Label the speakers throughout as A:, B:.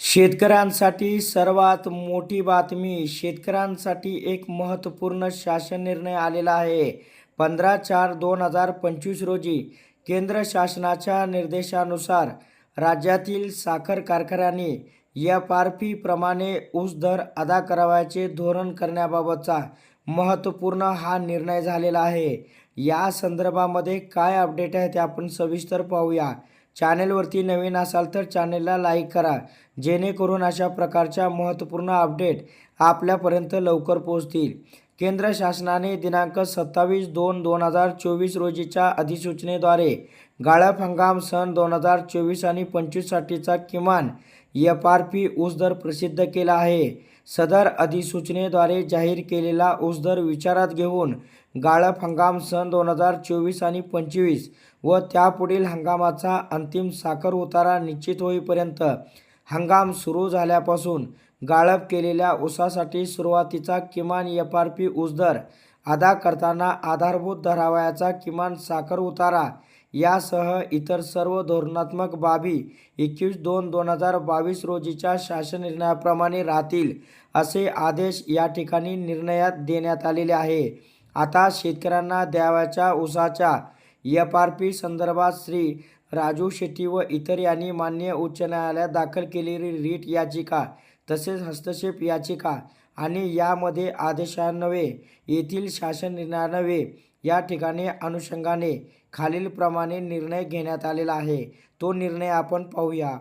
A: शेतकऱ्यांसाठी सर्वात मोठी बातमी शेतकऱ्यांसाठी एक महत्त्वपूर्ण शासन निर्णय आलेला आहे. पंधरा चार दोन हजार पंचवीस रोजी केंद्र शासनाच्या निर्देशानुसार राज्यातील साखर कारखान्यांनी एफ आर पीप्रमाणे ऊस दर अदा करावयाचे धोरण करण्याबाबतचा महत्त्वपूर्ण हा निर्णय झालेला आहे. या संदर्भामध्ये काय अपडेट आहे ते आपण सविस्तर पाहूया. चॅनेलवरती नवीन असाल तर चॅनेलला लाईक करा. जेणेकरून अशा प्रकारच्या महत्त्वपूर्ण अपडेट आपल्यापर्यंत लवकर पोहोचतील. केंद्र शासनाने दिनांक सत्तावीस दोन दोन हजार चोवीस रोजीच्या अधिसूचनेद्वारे गाळप हंगाम सन दोन हजार चोवीस आणि पंचवीससाठीचा किमान एफ आर पी ऊस दर प्रसिद्ध केला आहे. सदर अधिसूचनेद्वारे जाहीर केलेला ऊस दर विचारात घेऊन गाळप हंगाम सन दोन हजार चोवीस आणि पंचवीस व त्यापुढील हंगामाचा अंतिम साखर उतारा निश्चित होईपर्यंत हंगाम सुरू झाल्यापासून गाळप केलेल्या ऊसासाठी सुरुवातीचा किमान एफ आर पी ऊसदर अदा करताना आधारभूत धरावयाचा किमान साखर उतारा. यासह इतर सर्व धोरणात्मक बाबी एकवीस दोन दोन हजार बावीस रोजीच्या शासन निर्णयाप्रमाणे राहतील असे आदेश या ठिकाणी निर्णयात देण्यात आलेले आहे. आता शेतकऱ्यांना द्यावयाच्या ऊसाच्या एफ आर पी संदर्भात श्री राजू शेट्टी व इतर यांनी मान्य उच्च न्यायालयात दाखल केलेली रीट याचिका तसेच हस्तक्षेप याचिका आणि यामध्ये आदेशान्वये येथील शासन निर्णयान्वये या ठिकाणी अनुषंगाने खालीलप्रमाणे निर्णय घेण्यात आलेला आहे. तो निर्णय आपण पाहूया.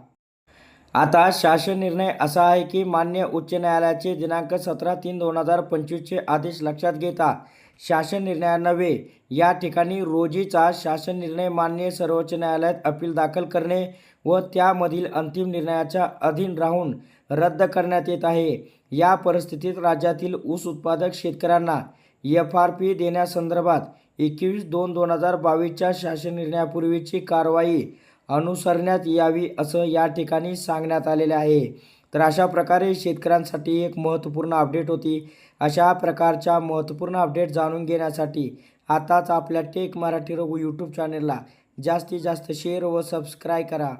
A: आता शासन निर्णय असा आहे की मान्य उच्च न्यायालयाचे दिनांक सतरा तीन दोन हजार पंचवीसचे आदेश लक्षात घेता शासन निर्णयान्वये या ठिकाणी रोजीचा शासन निर्णय मान्य सर्वोच्च न्यायालयात अपील दाखल करणे व त्यामधील अंतिम निर्णयाच्या अधीन राहून रद्द करण्यात येत आहे. या परिस्थितीत राज्यातील ऊस उत्पादक शेतकऱ्यांना एफ आर पी देण्यासंदर्भात एकवीस दोन दोन हजार बावीसच्या शासन निर्णयापूर्वीची कारवाई अनुसरण्यात यावी असं या ठिकाणी सांगण्यात आलेले आहे. तर अशा प्रकारे शेतकऱ्यांसाठी एक महत्त्वपूर्ण अपडेट होती. अशा प्रकारच्या महत्त्वपूर्ण अपडेट जाणून घेण्यासाठी आताच आपल्या टेक मराठी रघु यूट्यूब चॅनलला जास्तीत जास्त शेअर व सबस्क्राईब करा.